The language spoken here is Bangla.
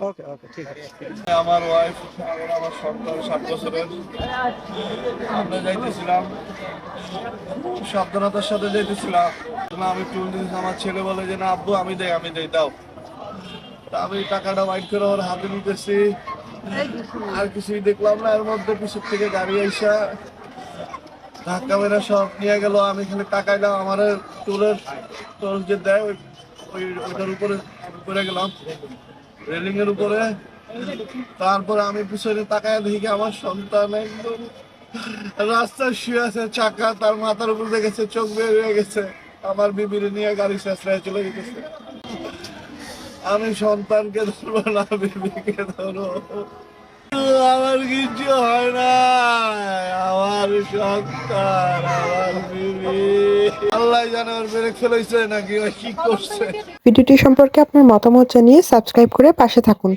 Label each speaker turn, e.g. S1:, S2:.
S1: ওকে ওকে ঠিক আছে।
S2: আমার ওয়াইফ আমার সন্তান সাত বছরের। আমরা যাইতেছিলাম। সাবধানতার সাথে যাইতেছিলাম। না, আমি টুল দিয়েছি, আমার ছেলে বলে যে, না, আব্বু, আমি দেই আমি দেই, দাও। তা আমি টাকাটা ওয়াইট করে ওর হাতে নিতেছি। আর কিছুই দেখলাম না, এর মধ্যে পিছন থেকে গাড়ি আইসা ধাক্কা মেরা সব নিয়ে গেল। আমি খালি টাকাইলাম আমার টুলের টোল যে দেয়, ওই ওই- ওইটার উপরে পড়ে গেলাম। রেলিং এর উপরে। তারপর আমি পিছনে তাকায় দেখি আমার সন্তান একদম রাস্তায় শুয়ে আছে, চাকা তার মাথার উপর দেখেছে চোখ বের হয়ে গেছে। আমার বিবিরে নিয়ে গাড়ি শেষরায় চলে যেতেছে আমি সন্তানকে ধরবো না, বিবিকে ধরো আমার কিছু হয় না আমার সন্তান, আমার বিবি। আল্লাহ জানে ওর ব্রেক ফেলেছে নাকি কি করছে?
S3: ভিডিওটি সম্পর্কে আপনার মতামত জানিয়ে সাবস্ক্রাইব করে পাশে থাকুন।